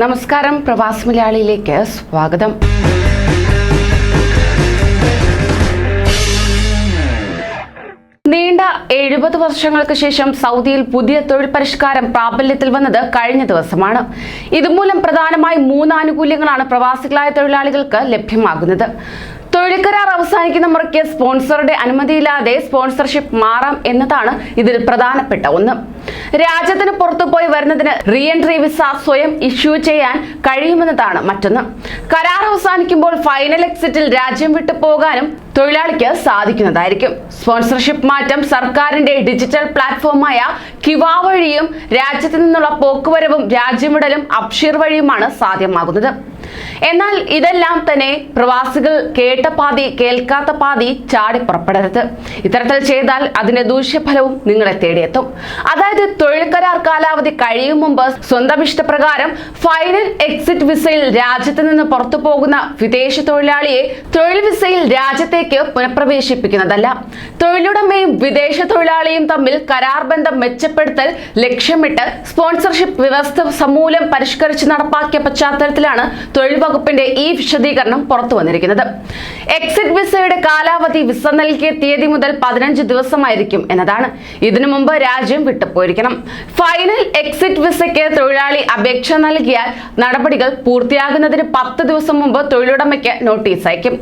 നമസ്കാരം. പ്രവാസ് മലയാളിയിലേക്ക് സ്വാഗതം. നീണ്ട എഴുപത് വർഷങ്ങൾക്ക് ശേഷം സൗദിയിൽ പുതിയ തൊഴിൽ പരിഷ്കാരം പ്രാബല്യത്തിൽ വന്നത് കഴിഞ്ഞ ദിവസമാണ്. ഇതുമൂലം പ്രധാനമായും മൂന്ന് ആനുകൂല്യങ്ങളാണ് പ്രവാസികളായ തൊഴിലാളികൾക്ക് ലഭ്യമാകുന്നത്. തൊഴിൽ കരാർ അവസാനിക്കുന്ന മുറയ്ക്ക് സ്പോൺസറുടെ അനുമതിയില്ലാതെ സ്പോൺസർഷിപ്പ് മാറാം എന്നതാണ് ഇതിൽ പ്രധാനപ്പെട്ട ഒന്ന്. രാജ്യത്തിന് പുറത്തുപോയി വരുന്നതിന് റീ എൻട്രി വിസ സ്വയം ഇഷ്യൂ ചെയ്യാൻ കഴിയുമെന്നതാണ് മറ്റൊന്ന്. കരാർ അവസാനിക്കുമ്പോൾ ഫൈനൽ എക്സിറ്റിൽ രാജ്യം വിട്ടു പോകാനും തൊഴിലാളിക്ക് സാധിക്കുന്നതായിരിക്കും. സ്പോൺസർഷിപ്പ് മാറ്റം സർക്കാരിന്റെ ഡിജിറ്റൽ പ്ലാറ്റ്ഫോമായ കിവ വഴിയും രാജ്യത്ത് നിന്നുള്ള പോക്കുവരവും രാജ്യമിടലും അപ്ഷീർ വഴിയുമാണ് സാധ്യമാകുന്നത്. എന്നാൽ ഇതെല്ലാം തന്നെ പ്രവാസികൾ കേട്ട പാതി കേൾക്കാത്ത പാതി ചാടി പുറപ്പെടരുത്. ഇത്തരത്തിൽ ചെയ്താൽ അതിന്റെ ദൂഷ്യഫലവും നിങ്ങളെ തേടിയെത്തും. അതായത് തൊഴിൽ കരാർ കാലാവധി കഴിയും മുമ്പ് സ്വന്തം ഇഷ്ടപ്രകാരം ഫൈനൽ എക്സിറ്റ് വിസയിൽ രാജ്യത്ത് നിന്ന് പുറത്തു പോകുന്ന വിദേശ തൊഴിലാളിയെ തൊഴിൽ വിസയിൽ രാജ്യത്തേക്ക് പുനഃപ്രവേശിപ്പിക്കുന്നതല്ല. തൊഴിലുടമയും വിദേശ തൊഴിലാളിയും തമ്മിൽ കരാർ ബന്ധം മെച്ചപ്പെടുത്തൽ ലക്ഷ്യമിട്ട് സ്പോൺസർഷിപ്പ് വ്യവസ്ഥ സമൂലം പരിഷ്കരിച്ച് നടപ്പാക്കിയ പശ്ചാത്തലത്തിലാണ് തൊഴിൽ വകുപ്പിന്റെ ഈ വിശദീകരണം പുറത്തു വന്നിരിക്കുന്നത്. എക്സിറ്റ് വിസയുടെ കാലാവധി വിസ നൽകിയ തീയതി മുതൽ പതിനഞ്ച് ദിവസമായിരിക്കും എന്നതാണ്. ഇതിനു മുമ്പ് രാജ്യം വിട്ടുപോയിരിക്കണം. ഫൈനൽ എക്സിറ്റ് വിസയ്ക്ക് തൊഴിലാളി അപേക്ഷ നൽകിയാൽ നടപടികൾ പൂർത്തിയാകുന്നതിന് പത്ത് ദിവസം മുമ്പ് തൊഴിലുടമയ്ക്ക് നോട്ടീസ് അയക്കും.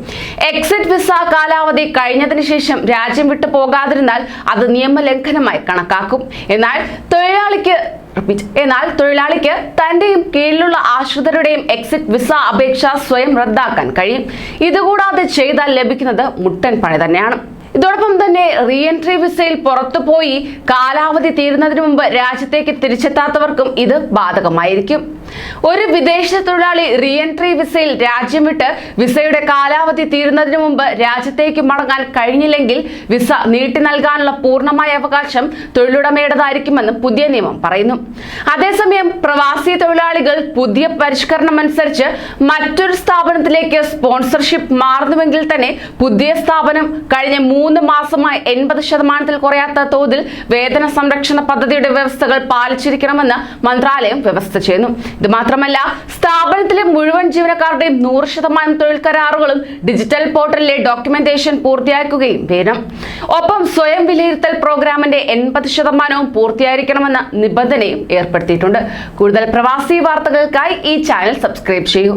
എക്സിറ്റ് വിസ കാലാവധി കഴിഞ്ഞതിന് ശേഷം രാജ്യം വിട്ടു പോകാതിരുന്നാൽ അത് നിയമലംഘനമായി കണക്കാക്കും. എന്നാൽ തൊഴിലാളിക്ക് എന്നാൽ തൊഴിലാളിക്ക് തന്റെയും കീഴിലുള്ള ആശ്രിതരുടെയും എക്സിറ്റ് വിസ അപേക്ഷ സ്വയം റദ്ദാക്കാൻ കഴിയും. ഇതുകൂടാതെ ചെയ്താൽ ലഭിക്കുന്നത് മുട്ടൻ പണി തന്നെയാണ്. ഇതോടൊപ്പം തന്നെ റീ എൻട്രി വിസയിൽ പുറത്തുപോയി കാലാവധി തീരുന്നതിന് മുമ്പ് രാജ്യത്തേക്ക് തിരിച്ചെത്താത്തവർക്കും ഇത് ബാധകമായിരിക്കും. ഒരു വിദേശ തൊഴിലാളി റീ എൻട്രി വിസയിൽ രാജ്യം വിട്ട് വിസയുടെ കാലാവധി തീരുന്നതിന് മുമ്പ് രാജ്യത്തേക്ക് മടങ്ങാൻ കഴിഞ്ഞില്ലെങ്കിൽ വിസ നീട്ടി നൽകാനുള്ള പൂർണമായ അവകാശം തൊഴിലുടമയുടേതായിരിക്കുമെന്ന് പുതിയ നിയമം പറയുന്നു. അതേസമയം പ്രവാസി തൊഴിലാളികൾ പുതിയ പരിഷ്കരണം അനുസരിച്ച് മറ്റൊരു സ്ഥാപനത്തിലേക്ക് സ്പോൺസർഷിപ്പ് മാറുന്നുവെങ്കിൽ തന്നെ പുതിയ സ്ഥാപനം കഴിഞ്ഞ മൂന്ന് മാസമായി എൺപത് ശതമാനത്തിൽ കുറയാത്ത തോതിൽ വേതന സംരക്ഷണ പദ്ധതിയുടെ വ്യവസ്ഥകൾ പാലിച്ചിരിക്കണമെന്ന് മന്ത്രാലയം വ്യവസ്ഥ ചെയ്യുന്നു. ഇത് മാത്രമല്ല സ്ഥാപനത്തിലെ മുഴുവൻ ജീവനക്കാരുടെയും നൂറ് ശതമാനം തൊഴിൽ കരാറുകളും ഡിജിറ്റൽ പോർട്ടലിലെ ഡോക്യുമെന്റേഷൻ പൂർത്തിയാക്കുകയും വേണം. ഒപ്പം സ്വയം വിലയിരുത്തൽ പ്രോഗ്രാമിന്റെ എൺപത് ശതമാനവും പൂർത്തിയായിരിക്കണമെന്ന നിബന്ധനയും ഏർപ്പെടുത്തിയിട്ടുണ്ട്. കൂടുതൽ പ്രവാസി വാർത്തകൾക്കായി ഈ ചാനൽ സബ്സ്ക്രൈബ് ചെയ്യൂ.